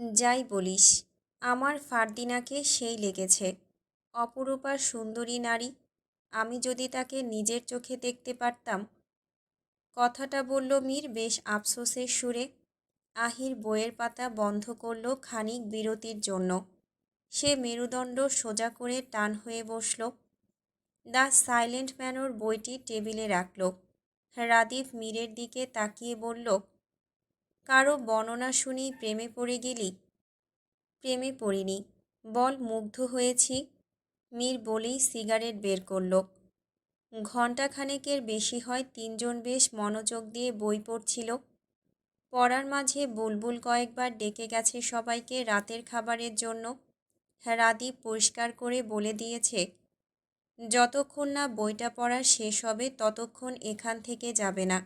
যাই বলিস, আমার ফারদিনাকে সেই লেগেছে। অপরূপা সুন্দরী নারী, আমি যদি তাকে নিজের চোখে দেখতে পারতাম। কথাটা বলল মীর বেশ আফসোসের সুরে। আহির বইয়ের পাতা বন্ধ করল খানিক বিরতির জন্য। সে মেরুদণ্ড সোজা করে টান হয়ে বসল। দ্য সাইলেন্ট ম্যানোর বইটি টেবিলে রাখল। রাদীপ মীরের দিকে তাকিয়ে বলল কারও বর্ণনা শুনেই প্রেমে পড়ে গেলি? প্রেমে পড়িনি। বল, মুগ্ধ হয়েছি। মীর বলেই সিগারেট বের করল। ঘণ্টাখানেকের বেশি হয় তিনজন বেশ মনোযোগ দিয়ে বই পড়ছিল। পড়ার মাঝে বুলবুল কয়েকবার ডেকে গেছে সবাইকে রাতের খাবারের জন্য। রাদি পরিষ্কার করে বলে দিয়েছে, যতক্ষণ না বইটা পড়া শেষ হবে ততক্ষণ এখান থেকে যাবে না।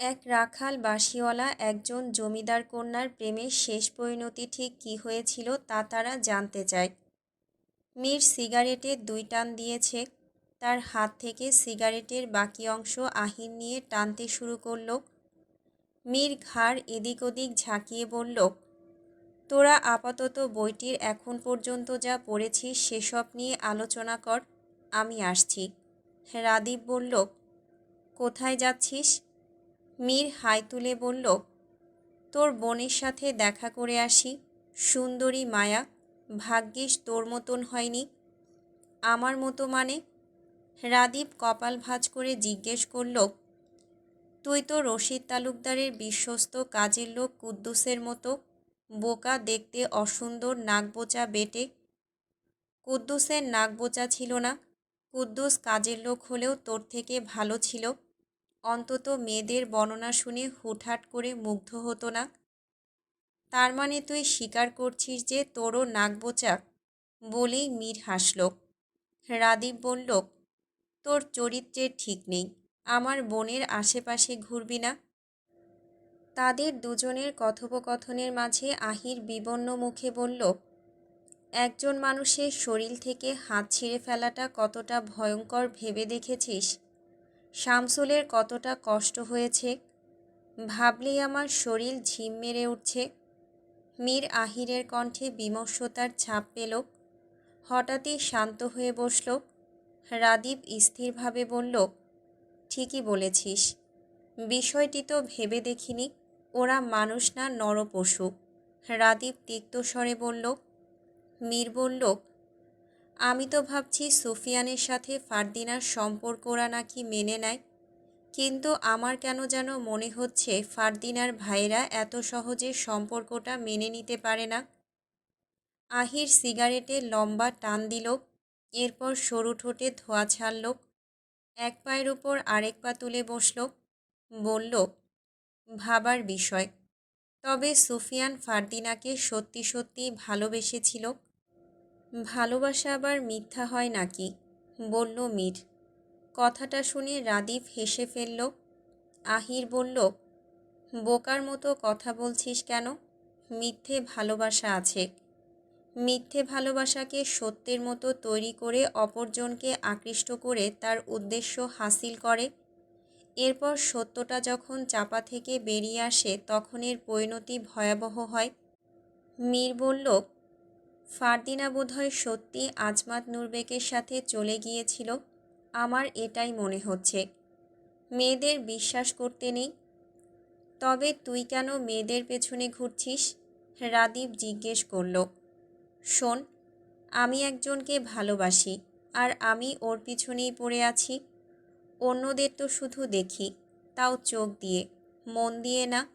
এক রাখাল বাসিওয়ালা একজন জমিদার কন্যার প্রেমের শেষ পরিণতি ঠিক কী হয়েছিল তা তারা জানতে চায়। মীর সিগারেটে দুই টান দিয়েছে, তার হাত থেকে সিগারেটের বাকি অংশ আহির নিয়ে টানতে শুরু করল। মীর ঘাড় এদিক ওদিক ঝাঁকিয়ে বলল, তোরা আপাতত বইটির এখন পর্যন্ত যা পড়েছিস সেসব নিয়ে আলোচনা কর, আমি আসছি। রাদীপ বলল, কোথায় যাচ্ছিস? মীর হাই তুলে বলল, তোর বোনের সাথে দেখা করে আসি, সুন্দরী মায়া, ভাগ্যিস তোর মতন হয়নি। আমার মতো মানে? রাদীপ কপাল ভাঁজ করে জিজ্ঞেস করল, তুই তো রশিদ তালুকদারের বিশ্বস্ত কাজের লোক কুদ্দুসের মতো, বোকা দেখতে অসুন্দর নাকবোচা বেটে। কুদ্দুসের নাকবোচা ছিল না, কুদ্দুস কাজের লোক হলেও তোর থেকে ভালো ছিল। অন্তত মেয়েদের বর্ণনা শুনে হুটহাট করে মুগ্ধ হতো না। তার মানে তুই স্বীকার করছিস যে তোরও নাকবোচা বলেই মীর হাসল। রাদীপ বলল, তোর চরিত্রের ঠিক নেই। আমার বোনের আশেপাশে ঘুরবি না। তাদের দুজনের কথোপকথনের মাঝে আহির বিবন্ন মুখে বলল, একজন মানুষের শরীর থেকে হাত ছিঁড়ে ফেলাটা কতটা ভয়ঙ্কর ভেবে দেখেছিস? শামসুলের কতটা কষ্ট হয়েছে? ভাবলেই আমার শরীর ঝিম মেরে উঠছে। মীর আহিরের কণ্ঠে বিমর্ষতার ছাপ পেল। হঠাৎই শান্ত হয়ে বসল। রাদীপ স্থিরভাবে বলল, ঠিকই বলেছিস। বিষয়টি তো ভেবে দেখিনি। ওরা মানুষ না নরপশু। রাদীপ তিক্তস্বরে বলল। মীর বলল আমি তো ভাবছি সুফিয়ানের সাথে ফারদিনার সম্পর্ক ওরা নাকি মেনে নেয়। কিন্তু আমার কেন যেন মনে হচ্ছে ফারদিনার ভাইরা এত সহজে সম্পর্কটা মেনে নিতে পারে না। আহির সিগারেটে লম্বা টান দিল, এরপর সরু ঠোঁটে ধোয়া ছাড়ল, এক পায়ের উপর আরেক পা তুলে বসল, বলল, ভাবার বিষয়। তবে সুফিয়ান ফারদিনাকে সত্যি সত্যি ভালোবেসেছিল। ভালোবাসা আবার মিথ্যা হয় নাকি? বলল মীর। কথাটা শুনে রাদীপ হেসে ফেলল। আহির বলল, বোকার মতো কথা বলছিস কেন? মিথ্যে ভালোবাসা আছে। মিথ্যে ভালোবাসাকে সত্যের মতো তৈরি করে অপরজনকে আকৃষ্ট করে তার উদ্দেশ্য হাসিল করে। এরপর সত্যটা যখন চাপা থেকে বেরিয়ে আসে, তখন এর পরিণতি ভয়াবহ হয়। মীর বলল ফারদিনা বোধহয় সত্যি আজমাত নুরবেকের সাথে চলে গিয়েছিল, আমার এটাই মনে হচ্ছে। মেয়েদের বিশ্বাস করতে নেই। তবে তুই কেন মেয়েদের পেছনে ঘুরছিস? রাদীপ জিজ্ঞেস করল। শোন, আমি একজনকে ভালোবাসি আর আমি ওর পিছনেই পড়ে আছি। অন্যদের তো শুধু দেখি, তাও চোখ দিয়ে, মন দিয়ে না।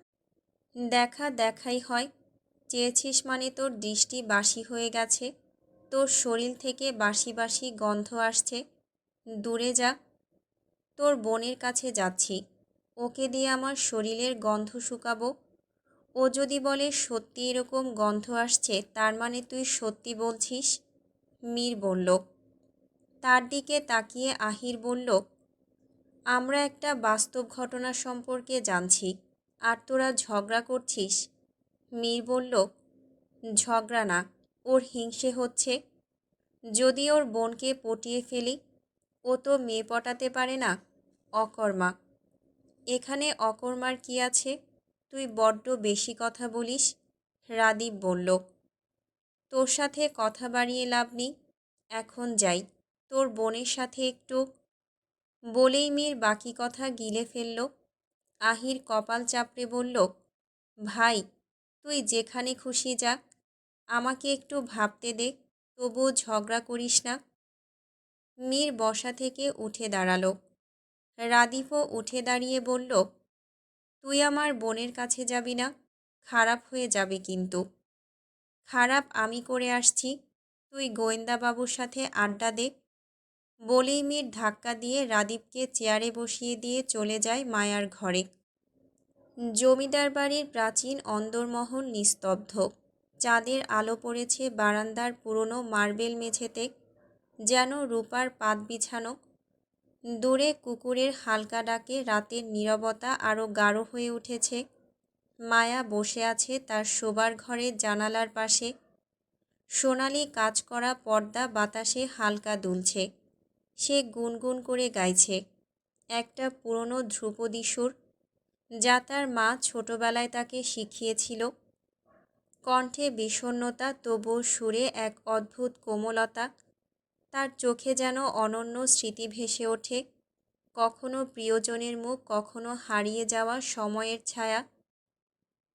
দেখা দেখাই হয় চেয়েছিস মানে তোর দৃষ্টি বাসি হয়ে গেছে? তোর শরীর থেকে বাসি বাসি গন্ধ আসছে। দূরে যা। তোর বোনের কাছে যাচ্ছি। ওকে দিয়ে আমার শরীরের গন্ধ শুকাবো। ও যদি বলে সত্যি এরকম গন্ধ আসছে, তার মানে তুই সত্যি বলছিস? মীর বলল। তার দিকে তাকিয়ে আহির বলল, আমরা একটা বাস্তব ঘটনা সম্পর্কে জানছি, আর তোরা ঝগড়া করছিস। মীর বলল, ঝগড়া না, ওর হিংসে হচ্ছে। যদি ওর বোনকে পটিয়ে ফেলি, ও তো মেয়ে পটাতে পারে না, অকর্মা। এখানে অকর্মার কি আছে? তুই বড্ড বেশি কথা বলিস, রাদীপ বলল। তোর সাথে কথা বাড়িয়ে লাভ নেই, এখন যাই, তোর বোনের সাথে একটু। বলেই মীর বাকি কথা গিলে ফেলল। আহির কপাল চাপড়ে বলল, ভাই তুই যেখানে খুশি যা আমাকে একটু ভাবতে দে, তবুও ঝগড়া করিস না। মীর বসা থেকে উঠে দাঁড়াল। রাদীপও উঠে দাঁড়িয়ে বলল, তুই আমার বোনের কাছে যাবি না, খারাপ হয়ে যাবে কিন্তু। খারাপ আমি করে আসছি, তুই গোয়েন্দাবাবুর সাথে আড্ডা দে। বলেই মীর ধাক্কা দিয়ে রাদীপকে চেয়ারে বসিয়ে দিয়ে চলে যায় মায়ার ঘরে। জমিদার বাড়ির প্রাচীন অন্দরমহল নিস্তব্ধ। চাঁদের আলো পড়েছে বারান্দার পুরনো মার্বেল মেঝেতে, যেন রূপার পাত বিছানো। দূরে কুকুরের হালকা ডাকে রাতের নীরবতা আরও গাঢ় হয়ে উঠেছে। মায়া বসে আছে তার শোবার ঘরের জানালার পাশে। সোনালি কাজ করা পর্দা বাতাসে হালকা দুলছে। সে গুনগুন করে গাইছে। একটা পুরনো ধ্রুপদী সুর যা তার মা ছোটবেলায় তাকে শিখিয়েছিল। কণ্ঠে বিষণ্নতা তবুও সুরে এক অদ্ভুত কোমলতা। তার চোখে যেন অনন্য স্মৃতি ভেসে ওঠে। কখনো প্রিয়জনের মুখ, কখনো হারিয়ে যাওয়া সময়ের ছায়া।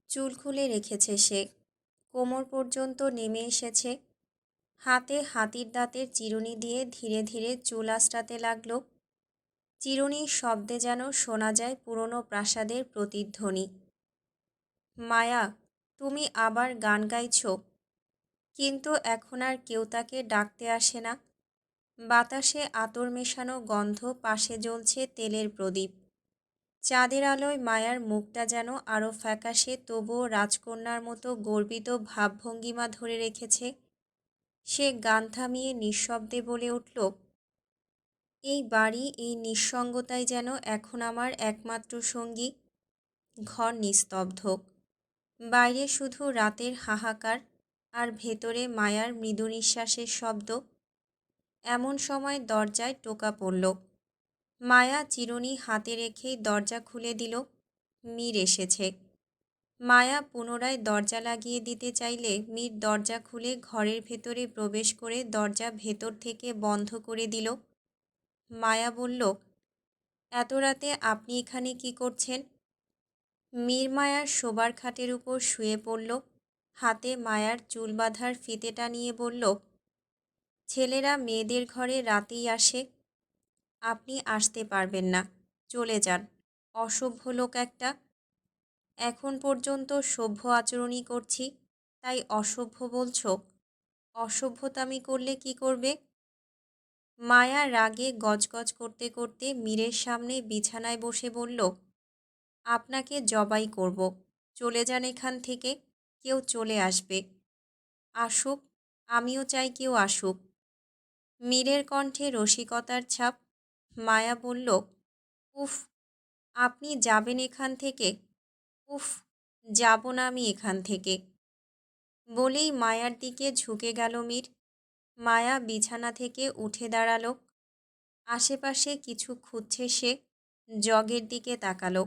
চুল খুলে রেখেছে সে। কোমর পর্যন্ত নেমে এসেছে। হাতে হাতির দাঁতের চিরুনি দিয়ে ধীরে ধীরে চুল আঁচড়াতে লাগল। চিরুনির শব্দে যেন শোনা যায় পুরনো প্রাসাদের প্রতিধ্বনি। মায়া, তুমি আবার গান গাইছ। কিন্তু এখন আর কেউ তাকে ডাকতে আসে না। বাতাসে আতর মেশানো গন্ধ পাশে জ্বলছে তেলের প্রদীপ। চাঁদের আলোয় মায়ার মুখটা যেন আরও ফ্যাকাশে, তবুও রাজকন্যার মতো গর্বিত ভাবভঙ্গিমা ধরে রেখেছে। সে গান থামিয়ে নিঃশব্দে বলে উঠল এই বাড়ি, এই নিঃসঙ্গতাই যেন এখন আমার একমাত্র সঙ্গী। ঘর নিস্তব্ধ। বাইরে শুধু রাতের হাহাকার আর ভেতরে মায়ার মৃদু নিঃশ্বাসের শব্দ। এমন সময় দরজায় টোকা পড়ল। মায়া চিরুনি হাতে রেখেই দরজা খুলে দিল। মীর এসেছে। মায়া পুনরায় দরজা লাগিয়ে দিতে চাইলে মীর দরজা খুলে ঘরের ভেতরে প্রবেশ করে দরজা ভেতর থেকে বন্ধ করে দিল। মায়া বলল, এত রাতে আপনি এখানে কি করছেন? মীর মায়ার শোবার খাটের উপর শুয়ে পড়ল, হাতে মায়ার চুল বাঁধার ফিতেটা নিয়ে বলল, ছেলেরা মেয়েদের ঘরে রাতেই আসে। আপনি আসতে পারবেন না, চলে যান। অসভ্য লোক একটা। এখন পর্যন্ত সভ্য আচরণই করছি, তাই অসভ্য বলছ। অসভ্যতামি করলে কি করবে? মায়া রাগে গজগজ করতে করতে মীরের সামনে বিছানায় বসে বলল, আপনাকে জবাই করব। চলে যান এখান থেকে। কেউ চলে আসবে। আসুক, আমিও চাই কেউ আসুক। মীরের কণ্ঠে রসিকতার ছাপ। মায়া বলল, উফ, আপনি যাবেন এখান থেকে। উফ, যাব না আমি এখান থেকে। বলেই মায়ার দিকে ঝুঁকে গেল মীর। মায়া বিছানা থেকে উঠে দাঁড়াল। আশেপাশে কিছু খুঁজছে সে, জগের দিকে তাকালো।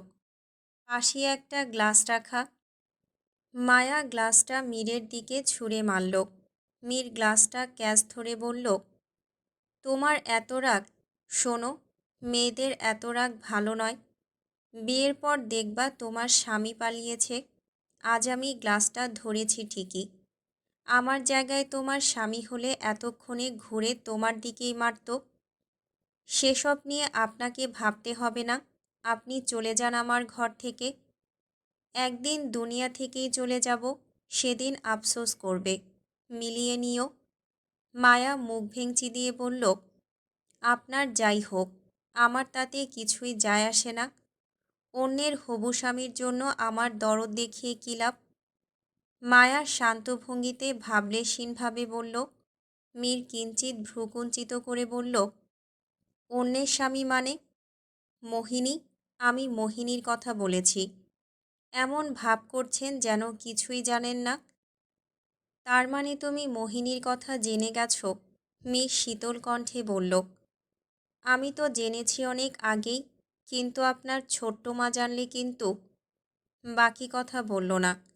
পাশে একটা গ্লাস রাখা। মায়া গ্লাসটা মীরের দিকে ছুঁড়ে মারল। মীর গ্লাসটা ক্যাচ ধরে বলল, তোমার এত রাগ, শোনো, মেয়েদের এত রাগ ভালো নয়। বিয়ের পর দেখবা তোমার স্বামী পালিয়েছে। আজ আমি গ্লাসটা ধরেছি ঠিকই। আমার জায়গায় তোমার স্বামী হলে এতক্ষণে ঘুরে তোমার দিকেই মারত। সেসব নিয়ে আপনাকে ভাবতে হবে না। আপনি চলে যান আমার ঘর থেকে। একদিন দুনিয়া থেকেই চলে যাব, সেদিন আফসোস করবে। মিলিয়ে নিও। মায়া মুখ ভেঙচি দিয়ে বলল, আপনার যাই হোক, আমার তাতে কিছুই যায় আসে না। অন্যের হবু স্বামীর জন্য আমার দরদ দেখিয়ে কী লাভ? মায়া শান্ত ভঙ্গিতে ভাবলেশীনভাবে বলল, মীর কিঞ্চিত ভ্রুকুঞ্চিত করে বলল, অন্যের স্বামী মানে? মোহিনী, আমি মোহিনীর কথা বলেছি। এমন ভাব করছেন যেন কিছুই জানেন না। তার মানে তুমি মোহিনীর কথা জেনে গেছো? মেয়ে শীতল কণ্ঠে বলল, আমি তো জেনেছি অনেক আগেই, কিন্তু আপনার ছোট্ট মা জানলে কিন্তু? বাকি কথা বলল না।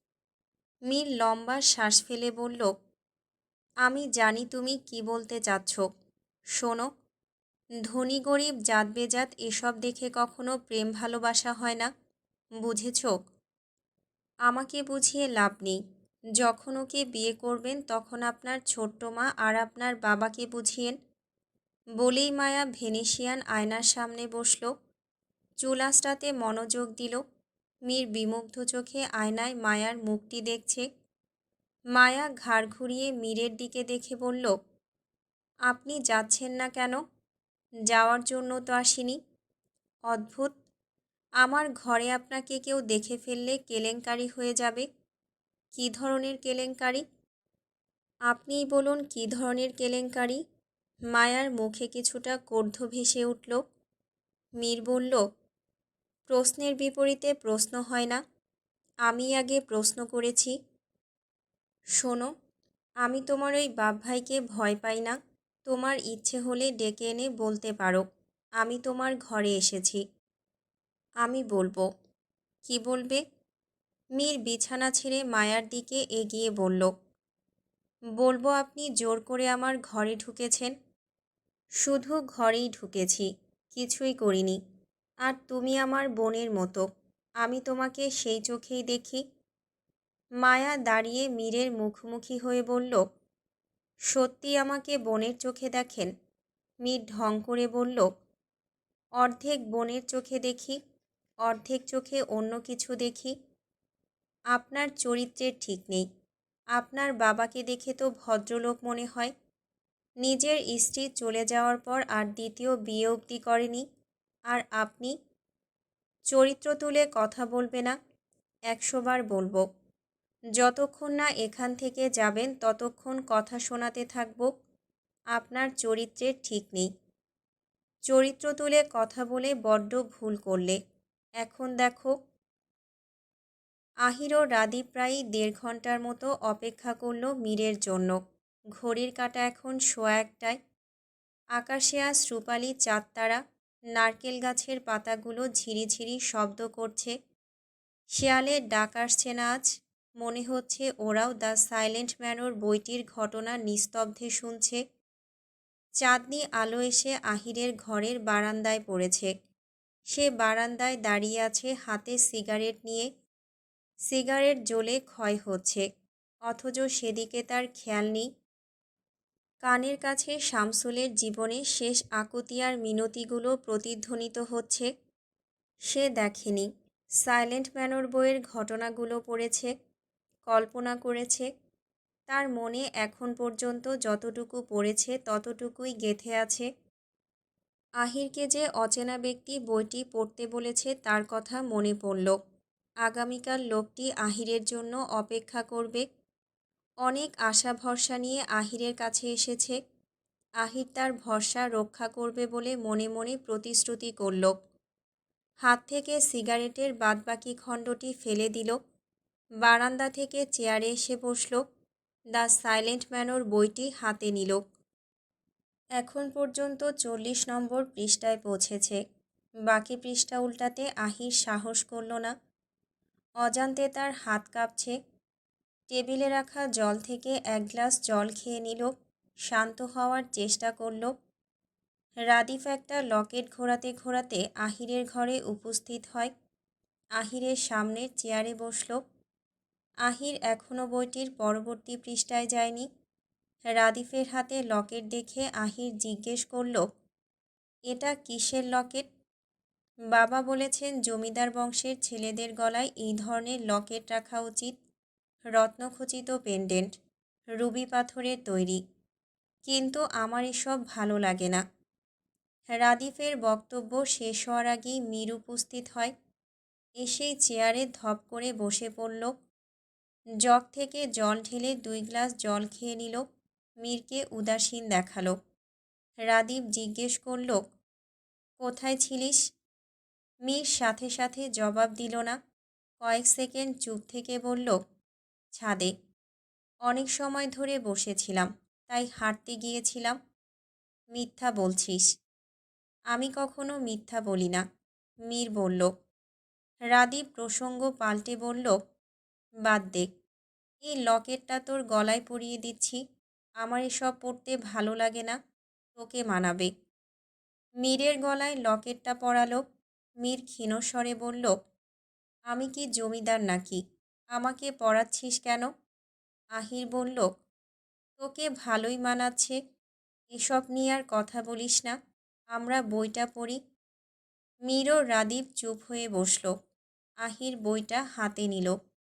মীর লম্বা শ্বাস ফেলে বলল, আমি জানি তুমি কি বলতে চাচ্ছ। শোনো, ধনী গরিব, জাত বেজাত, এসব দেখে কখনো প্রেম ভালোবাসা হয় না। বুঝেছ? আমাকে বুঝিয়ে লাভ নেই। যখন ওকে বিয়ে করবেন, তখন আপনার ছোট্ট মা আর আপনার বাবাকে বুঝিয়েন। বলেই মায়া ভেনেশিয়ান আয়নার সামনে বসল। চুলাসটাতে মনোযোগ দিল। মীর বিমুগ্ধ চোখে আয়নায় মায়ার মুখটি দেখছে। মায়া ঘাড় ঘুরিয়ে মীরের দিকে দেখে বলল, আপনি যাচ্ছেন না কেন? যাওয়ার জন্য তো আসিনি। অদ্ভুত। আমার ঘরে আপনাকে কেউ দেখে ফেললে কেলেঙ্কারি হয়ে যাবে। কী ধরনের কেলেঙ্কারি? আপনিই বলুন কী ধরনের কেলেঙ্কারি? মায়ার মুখে কিছুটা কর্ধ ভেসে উঠল। মীর বলল প্রশ্নের বিপরীতে প্রশ্ন হয় না। আমি আগে প্রশ্ন করেছি। শোনো, আমি তোমার ওই বাপ ভাইকে ভয় পাই না। তোমার ইচ্ছে হলে ডেকে এনে বলতে পারো, আমি তোমার ঘরে এসেছি। আমি বলব, কি বলবে? মীর বিছানা ছেড়ে মায়ার দিকে এগিয়ে বলল, বলব আপনি জোর করে আমার ঘরে ঢুকেছেন? শুধু ঘরেই ঢুকেছি, কিছুই করিনি। আর তুমি আমার বোনের মতো। আমি তোমাকে সেই চোখেই দেখি। মায়া দাঁড়িয়ে মীরের মুখোমুখি হয়ে বলল, সত্যি আমাকে বোনের চোখে দেখেন? মীর ঢং করে বলল, অর্ধেক বোনের চোখে দেখি, অর্ধেক চোখে অন্য কিছু দেখি। আপনার চরিত্রের ঠিক নেই। আপনার বাবাকে দেখে তো ভদ্রলোক মনে হয়। নিজের স্ত্রী চলে যাওয়ার পর আর দ্বিতীয় বিয়ে অবধি করেনি। আর আপনি চরিত্র তুলে কথা বলবে না। একশোবার বলব, যতক্ষণ না এখান থেকে যাবেন ততক্ষণ কথা শোনাতে থাকব। আপনার চরিত্রের ঠিক নেই। চরিত্র তুলে কথা বলে বড্ড ভুল করলে। এখন দেখো। আহিরও রাদি প্রায় দেড় ঘণ্টার মতো অপেক্ষা করল মীরের জন্য। ঘড়ির কাটা এখন সোয়া একটায়। আকাশে আজ রূপালি চাঁদতারা নারকেল গাছের পাতাগুলো ঝিরিঝিরি শব্দ করছে। শেয়ালের ডাক আসছে না আজ। মনে হচ্ছে ওরাও দ্য সাইলেন্ট ম্যানোর বইটির ঘটনা নিস্তব্ধে শুনছে। চাঁদনি আলো এসে আহিরের ঘরের বারান্দায় পড়েছে। সে বারান্দায় দাঁড়িয়ে আছে হাতে সিগারেট নিয়ে। সিগারেট জ্বলে ক্ষয় হচ্ছে। অথচ সেদিকে তার খেয়াল নেই। কানের কাছে শামসুলের জীবনে শেষ আকুতিয়ার মিনতিগুলো প্রতিধ্বনিত হচ্ছে। সে দেখেনি। সাইলেন্ট ম্যানোর বইয়ের ঘটনাগুলো পড়েছে, কল্পনা করেছে। তার মনে এখন পর্যন্ত যতটুকু পড়েছে, ততটুকুই গেথে আছে। আহিরকে যে অচেনা ব্যক্তি বইটি পড়তে বলেছে, তার কথা মনে পড়ল। আগামীকাল লোকটি আহিরের জন্য অপেক্ষা করবে। অনেক আশা ভরসা নিয়ে আহিরের কাছে এসেছে। আহির তার ভরসা রক্ষা করবে বলে মনে মনে প্রতিশ্রুতি করল। হাত থেকে সিগারেটের বাদবাকি খণ্ডটি ফেলে দিল। বারান্দা থেকে চেয়ারে এসে বসল। দ্য সাইলেন্ট ম্যানোর বইটি হাতে নিল। এখন পর্যন্ত চল্লিশ নম্বর পৃষ্ঠায় পৌঁছেছে। বাকি পৃষ্ঠা উল্টাতে আহির সাহস করল না। অজান্তে তার হাত কাঁপছে। টেবিলে রাখা জল থেকে এক গ্লাস জল খেয়ে নিল, শান্ত হওয়ার চেষ্টা করল। রাদিফ একটা লকেট ঘোরাতে ঘোরাতে আহিরের ঘরে উপস্থিত হয়। আহিরের সামনের চেয়ারে বসল। আহির এখনও বইটির পরবর্তী পৃষ্ঠায় যায়নি। রাদিফের হাতে লকেট দেখে আহির জিজ্ঞেস করল, এটা কিসের লকেট? বাবা বলেছেন, জমিদার বংশের ছেলেদের গলায় এই ধরনের লকেট রাখা উচিত। রত্নখচিত পেন্ডেন্ট, রুবি পাথরের তৈরি। কিন্তু আমার এসব ভালো লাগে না। রাদিফের বক্তব্য শেষ হওয়ার আগেই মীর উপস্থিত হয়। এসেই চেয়ারে ধপ করে বসে পড়ল। জগ থেকে জল ঢেলে দুই গ্লাস জল খেয়ে নিল। মীরকে উদাসীন দেখাল। রাদীপ জিজ্ঞেস করল, কোথায় ছিলিস? মীর সাথে সাথে জবাব দিল না। কয়েক সেকেন্ড চুপ থেকে বলল ছাদে। অনেক সময় ধরে বসেছিলাম, তাই হাঁটতে গিয়েছিলাম। মিথ্যা বলছিস। আমি কখনো মিথ্যা বলি না, মীর বলল। রাদীপ প্রসঙ্গ পাল্টে বলল, বাদ দে, এই লকেটটা তোর গলায় পরিয়ে দিচ্ছি, আমার এসব পরতে ভালো লাগে না, তোকে মানাবে। মীরের গলায় লকেটটা পরালো, মীর ক্ষীণস্বরে বলল, আমি কি জমিদার নাকি? আমাকে পড়াচ্ছিস কেন? আহির বলল, তোকে ভালোই মানাচ্ছে। এসব নিয়ে আর কথা বলিস না। আমরা বইটা পড়ি। মীর ও রাদীপ চুপ হয়ে বসল। আহির বইটা হাতে নিল।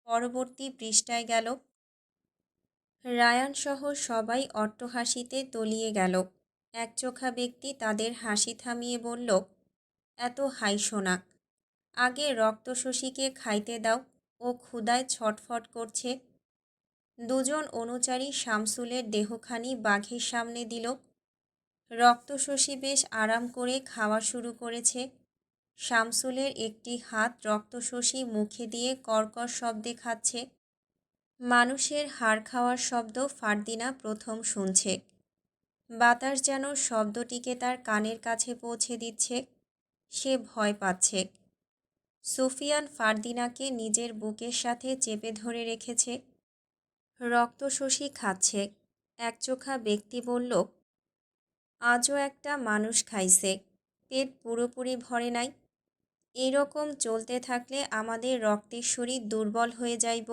পরবর্তী পৃষ্ঠায় গেল। রায়ানসহ সবাই অট্টহাসিতে তলিয়ে গেল। একচোখা ব্যক্তি তাদের হাসি থামিয়ে বলল, এত হাইসো না আগে রক্তশোষীকে খাইতে দাও। ও ক্ষুদায় ছটফট করছে। দুজন অনুচারী শামসুলের দেহখানি বাঘের সামনে দিল। রক্তশোষী বেশ আরাম করে খাওয়া শুরু করেছে। শামসুলের একটি হাত রক্তশোষী মুখে দিয়ে কর্কর শব্দে খাচ্ছে। মানুষের হাড় খাওয়ার শব্দ ফারদিনা প্রথম শুনছে। বাতাস যেন শব্দটিকে তার কানের কাছে পৌঁছে দিচ্ছে। সে ভয় পাচ্ছে। সুফিয়ান ফারদিনাকে নিজের বুকের সাথে চেপে ধরে রেখেছে। রক্তশোষী খাচ্ছে। একচোখা ব্যক্তি বলল, আজও একটা মানুষ খাইছে। পেট পুরোপুরি ভরে নাই। এরকম চলতে থাকলে আমাদের রক্তের শরীর দুর্বল হয়ে যাইব।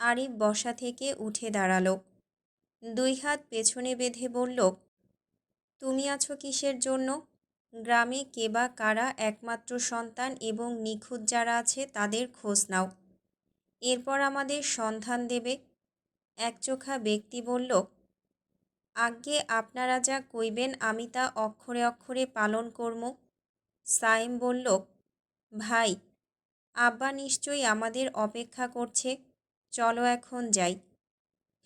আরিফ বসা থেকে উঠে দাঁড়াল। দুই হাত পেছনে বেঁধে বলল, তুমি আছো কিসের জন্য? গ্রামে কে বা কারা একমাত্র সন্তান এবং নিখুঁত যারা আছে তাদের খোঁজ নাও। এরপর আমাদের সন্ধান দেবে। একচোখা ব্যক্তি বলল, আজ্ঞে, আপনারা যা কইবেন আমি তা অক্ষরে অক্ষরে পালন করব। সাইম বলল, ভাই, আব্বা নিশ্চয়ই আমাদের অপেক্ষা করছে। চলো এখন যাই।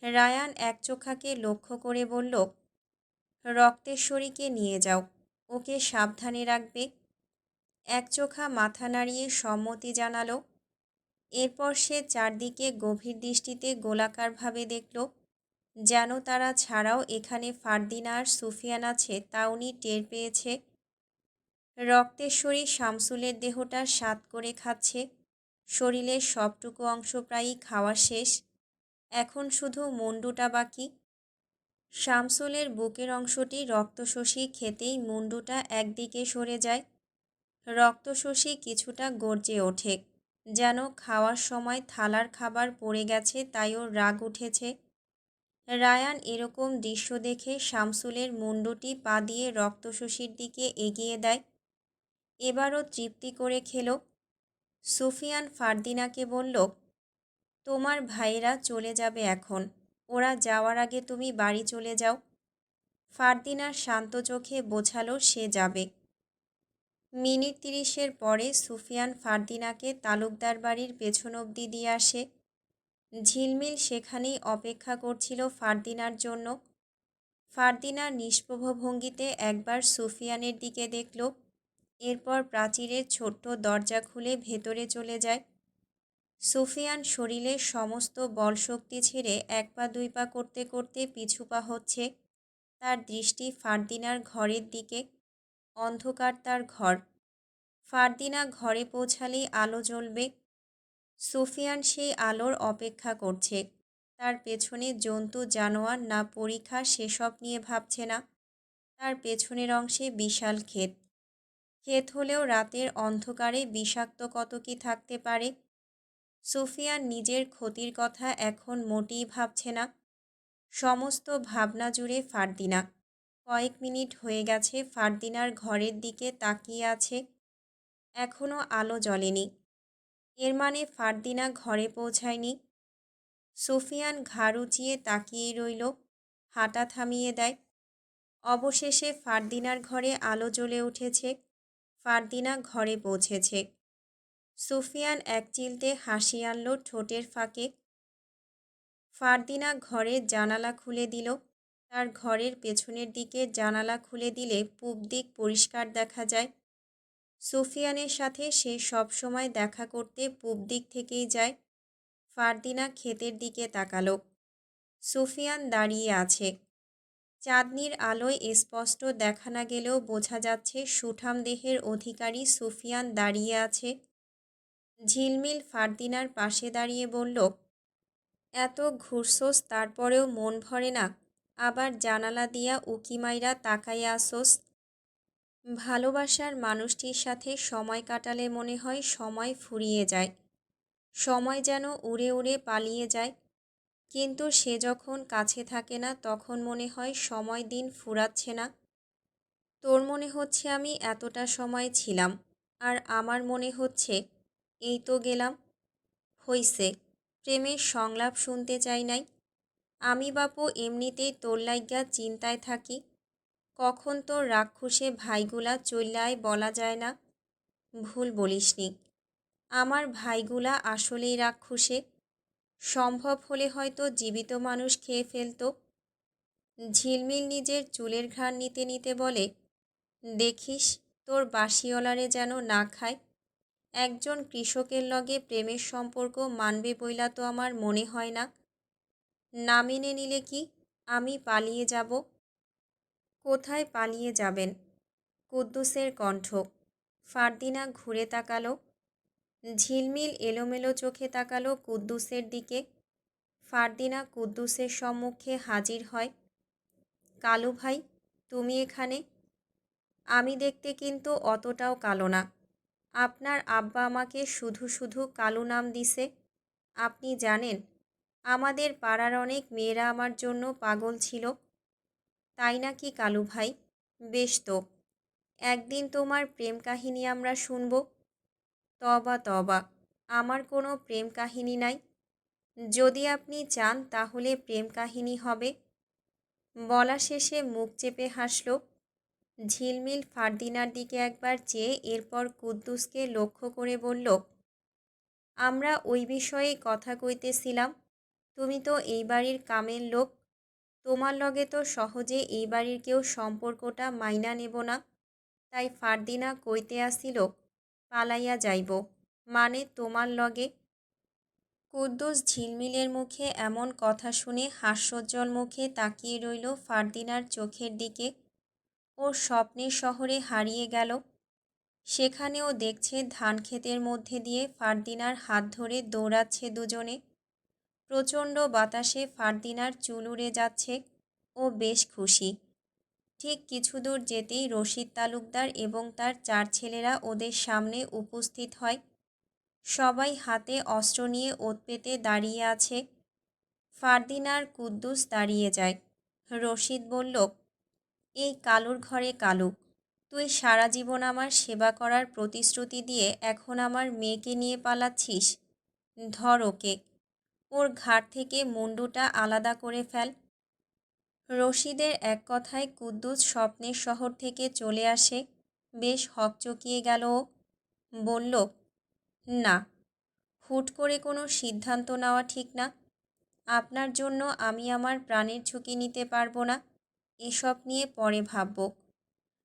রায়ান একচোখাকে লক্ষ্য করে বলল, রক্তেশ্বরীকে নিয়ে যাও। ওকে সাবধানে রাখবে। একচোখা মাথা নাড়িয়ে সম্মতি জানালো। এরপর সে চারদিকে গভীর দৃষ্টিতে গোলাকারভাবে দেখল, যেন তারা ছাড়াও এখানে ফারদিনা আর সুফিয়ান আছে তা উনি টের পেয়েছে। রক্তেশ্বরী শামসুলের দেহটা স্বাদ করে খাচ্ছে। শরীরের সবটুকু অংশ প্রায়ই খাওয়া শেষ। এখন শুধু মুন্ডুটা বাকি। শামসুলের বুকের অংশটি রক্তশোষী খেতেই মুন্ডুটা একদিকে সরে যায়। রক্তশোষী কিছুটা গর্জে ওঠে। যেন খাওয়ার সময় থালার খাবার পড়ে গেছে তাই ওর রাগ উঠেছে। রায়ান এরকম দৃশ্য দেখে শামসুলের মুন্ডুটি পা দিয়ে রক্তশোষীর দিকে এগিয়ে দেয়। এবারও তৃপ্তি করে খেল। সুফিয়ান ফারদিনাকে বলল, তোমার ভাইরা চলে যাবে এখন। ওরা যাওয়ার আগে তুমি বাড়ি চলে যাও। ফারদিনার শান্ত চোখে বোঝালো সে যাবে। মিনিট তিরিশের পরে সুফিয়ান ফারদিনাকে তালুকদার বাড়ির পেছন অবধি দিয়ে আসে। ঝিলমিল সেখানেই অপেক্ষা করছিল ফারদিনার জন্য। ফারদিনা নিষ্প্রভ ভঙ্গিতে একবার সুফিয়ানের দিকে দেখল। এরপর প্রাচীরের ছোট্ট দরজা খুলে ভেতরে চলে যায়। সুফিয়ান শরীরের সমস্ত বলশক্তি ছেড়ে এক পা, দুই পা করতে করতে পিছু পা হচ্ছে। তার দৃষ্টি ফারদিনার ঘরের দিকে, অন্ধকার তার ঘর। ফারদিনা ঘরে পৌঁছালেই আলো জ্বলবে। সুফিয়ান সেই আলোর অপেক্ষা করছে। তার পেছনে জন্তু, জানোয়ার না পরীক্ষা সেসব নিয়ে ভাবছে না। তার পেছনের অংশে বিশাল ক্ষেত। ক্ষেত হলেও রাতের অন্ধকারে বিষাক্ত কত কি থাকতে পারে? সুফিয়ান নিজের ক্ষতির কথা এখন মোটেই ভাবছে না। সমস্ত ভাবনা জুড়ে ফারদিনা। কয়েক মিনিট হয়ে গেছে, ফারদিনার ঘরের দিকে তাকিয়ে আছে। এখনও আলো জ্বলেনি। এর মানে ফারদিনা ঘরে পৌঁছায়নি। সুফিয়ান ঘাড় উঁচিয়ে তাকিয়ে রইল, হাঁটা থামিয়ে দেয়। অবশেষে ফারদিনার ঘরে আলো জ্বলে উঠেছে। ফারদিনা ঘরে পৌঁছেছে। সুফিয়ান এক চিলতে হাসি আনল, ঠোঁটের ফাঁকে। ফারদিনা ঘরের জানালা খুলে দিল। তার ঘরের পেছনের দিকে জানালা খুলে দিলে পূব দিক পরিষ্কার দেখা যায়। সুফিয়ানের সাথে সে সব সময় দেখা করতে পূব দিক থেকেই যায়। ফারদিনা ক্ষেতের দিকে তাকালো। সুফিয়ান দাঁড়িয়ে আছে। চাঁদনির আলোয় স্পষ্ট দেখা না গেলেও বোঝা যাচ্ছে সুঠাম দেহের অধিকারী সুফিয়ান দাঁড়িয়ে আছে। ঝিলমিল ফারদিনার পাশে দাঁড়িয়ে বলল, এত ঘুরছোস তারপরেও মন ভরে না। আবার জানালা দিয়া উকি মাইরা তাকাইয়া আসোস। ভালোবাসার মানুষটির সাথে সময় কাটালে মনে হয় সময় ফুরিয়ে যায়। সময় যেন উড়ে উড়ে পালিয়ে যায়। কিন্তু সে যখন কাছে থাকে না, তখন মনে হয় সময় দিন ফুরাচ্ছে না। তোর মনে হচ্ছে আমি এতটা সময় ছিলাম। আর আমার মনে হচ্ছে এই তো গেলাম। হইছে, প্রেমের সংলাপ শুনতে চাই নাই। আমি বাপু এমনিতেই তোর লাইগা চিন্তায় থাকি, কখন তোর রাক্ষসে ভাইগুলা চল্যায় বলা যায় না? ভুল বলিসনি। আমার ভাইগুলা আসলেই রাক্ষসে, সম্ভব হলে হয়তো জীবিত মানুষ খেয়ে ফেলতো। ঝিলমিল নিজের চুলের ঘ্রাণ নিতে নিতে বলে, দেখিস, তোর বাসিওলারে যেন না খায় একজন কৃষকের লগে প্রেমের সম্পর্ক মানবে বইলা তো আমার মনে হয় না। না মেনে নিলে কি? আমি পালিয়ে যাব। কোথায় পালিয়ে যাবেন? কুদ্দুসের কণ্ঠ। ফারদিনা ঘুরে তাকালো। ঝিলমিল এলোমেলো চোখে তাকালো কুদ্দুসের দিকে। ফারদিনা কুদ্দুসের সম্মুখে হাজির হয়। কালু ভাই, তুমি এখানে? আমি দেখতে কিন্তু অতটাও কালো না। আপনার আব্বা আমাকে শুধু শুধু কালু নাম দিছে। আপনি জানেন, আমাদের পাড়ার অনেক মেয়েরা আমার জন্য পাগল ছিল। তাই নাকি কালু ভাই? বেশ তো, একদিন তোমার প্রেম কাহিনী আমরা শুনব। তবা তবা, আমার কোনো প্রেম কাহিনী নাই। যদি আপনি চান তাহলে প্রেম কাহিনী হবে। বলা শেষে মুখ চেপে হাসল। ঝিলমিল ফারদিনার দিকে একবার চেয়ে এরপর কুদ্দুসকে লক্ষ্য করে বলল, আমরা ওই বিষয়ে কথা কইতেছিলাম। তুমি তো এই বাড়ির কামের লোক। তোমার লগে তো সহজে এই বাড়ির কেউ সম্পর্কটা মাইনা নেব না। তাই ফারদিনা কইতে আসিল, পালাইয়া যাইব। মানে তোমার লগে? কুদ্দুস ঝিলমিলের মুখে এমন কথা শুনে হাস্যোজ্জ্বল মুখে তাকিয়ে রইল ফারদিনার চোখের দিকে। ওর স্বপ্নের শহরে হারিয়ে গেল। সেখানেও দেখছে ধান ক্ষেতের মধ্যে দিয়ে ফারদিনার হাত ধরে দৌড়াচ্ছে দুজনে। প্রচণ্ড বাতাসে ফারদিনার চুল উড়ে যাচ্ছে ও বেশ খুশি। ঠিক কিছু দূর যেতেই রশিদ তালুকদার এবং তার চার ছেলেরা ওদের সামনে উপস্থিত হয়। সবাই হাতে অস্ত্র নিয়ে ওত পেতে দাঁড়িয়ে আছে। ফারদিনার কুদ্দুস দাঁড়িয়ে যায়। রশিদ বলল এই কালুর ঘরে কালু তুই সারা জীবন আমার সেবা করার প্রতিশ্রুতি দিয়ে এখন আমার মেয়েকে নিয়ে পালাচ্ছিস? ধর ওকে। ওর ঘাট থেকে মুন্ডুটা আলাদা করে ফেল। রশিদের এক কথায় কুদ্দুস স্বপ্নের শহর থেকে চলে আসে। বেশ হকচকিয়ে গেল ও। বলল, না, হুট করে কোনো সিদ্ধান্ত নেওয়া ঠিক না। আপনার জন্য আমি আমার প্রাণের ঝুঁকি নিতে পারব না। এসব নিয়ে পরে ভাবব।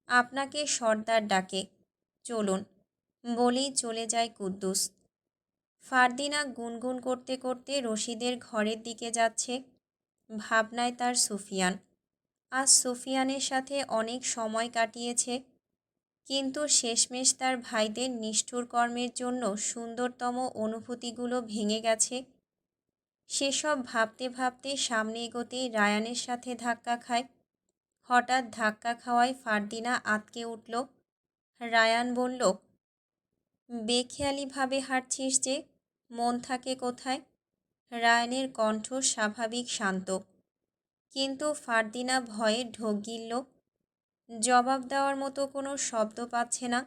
আপনাকে সর্দার ডাকে, চলুন। বলেই চলে যায় কুদ্দুস। ফারদিনা গুনগুন করতে করতে রশিদের ঘরের দিকে যাচ্ছে, ভাবনায় তার সুফিয়ান। আজ সুফিয়ানের সাথে অনেক সময় কাটিয়েছে, কিন্তু শেষমেশ তার ভাইদের নিষ্ঠুর কর্মের জন্য সুন্দরতম অনুভূতিগুলো ভেঙে গেছে। সেসব ভাবতে ভাবতে সামনে এগোতেই রায়ানের সাথে ধাক্কা খায় হঠাৎ ধাক্কা খাওয়ায় ফারদিনা আতকে উঠল। রায়ান বলল, বেখেয়ালিভাবে হাঁটছিস যে, মন থাকে কোথায়? রায়ানের কণ্ঠ স্বাভাবিক শান্ত। কিন্তু ফারদিনা ভয়ে ঢোক গিলল। জবাব দেওয়ার মতো কোনো শব্দ পাচ্ছে না,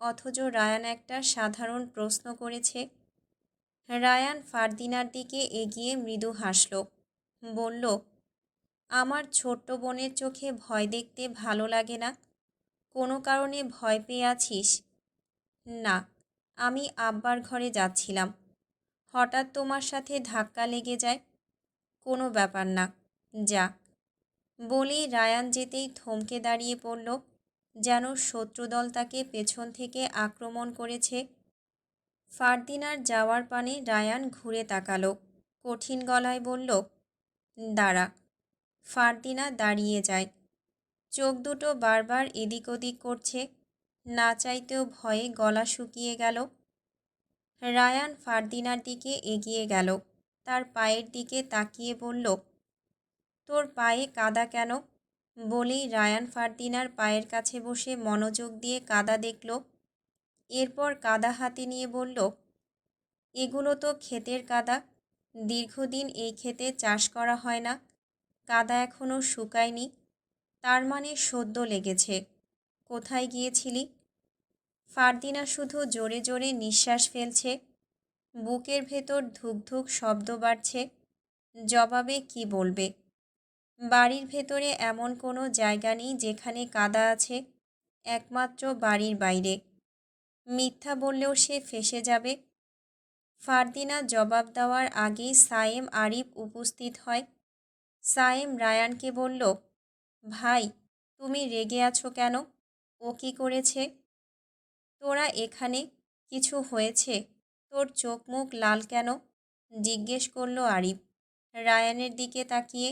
অথচ রায়ান একটা সাধারণ প্রশ্ন করেছে। রায়ান ফারদিনার দিকে এগিয়ে মৃদু হাসল, বলল আমার ছোট্ট বোনের চোখে ভয় দেখতে ভালো লাগে না। কোনো কারণে ভয় পেয়ে আছিস? না, আমি আব্বার ঘরে যাচ্ছিলাম। হঠাৎ তোমার সাথে ধাক্কা লেগে যায়। কোনো ব্যাপার না, যা। বলেই রায়ান যেতেই থমকে দাঁড়িয়ে পড়ল, যেন শত্রুদল তাকে পেছন থেকে আক্রমণ করেছে। ফারদিনার যাওয়ার পানে রায়ান ঘুরে তাকালো, কঠিন গলায় বলল, দাঁড়া ফারদিনা দাঁড়িয়ে যায়। চোখ দুটো বারবার এদিক ওদিক করছে। না চাইতেও ভয়ে গলা শুকিয়ে গেল। রায়ান ফারদিনার দিকে এগিয়ে গেল। তার পায়ের দিকে তাকিয়ে বলল, তোর পায়ে কাদা কেন? বলেই রায়ান ফারদিনার পায়ের কাছে বসে মনোযোগ দিয়ে কাদা দেখল। এরপর কাদা হাতে নিয়ে বলল, এগুলো তো ক্ষেতের কাদা। দীর্ঘদিন এই ক্ষেতে চাষ করা হয় না। কাদা এখনও শুকায়নি। তার মানে সদ্য লেগেছে। কোথায় গিয়েছিলি? ফারদিনা শুধু জোরে জোরে নিঃশ্বাস ফেলছে। বুকের ভেতর ধুকধুক শব্দ বাড়ছে। জবাবে কি বলবে? বাড়ির ভেতরে এমন কোনো জায়গা নেই যেখানে কাদা আছে, একমাত্র বাড়ির বাইরে। মিথ্যা বললেও সে ফেসে যাবে। ফারদিনা জবাব দেওয়ার আগেই সায়েম আরিফ উপস্থিত হয়। সায়েম রায়ানকে বলল, ভাই, তুমি রেগে আছো কেন? ও কি করেছে? তোরা এখানে কিছু হয়েছে? তোর চোখ মুখ লাল কেন? জিজ্ঞেস করল আরিফ। রায়ানের দিকে তাকিয়ে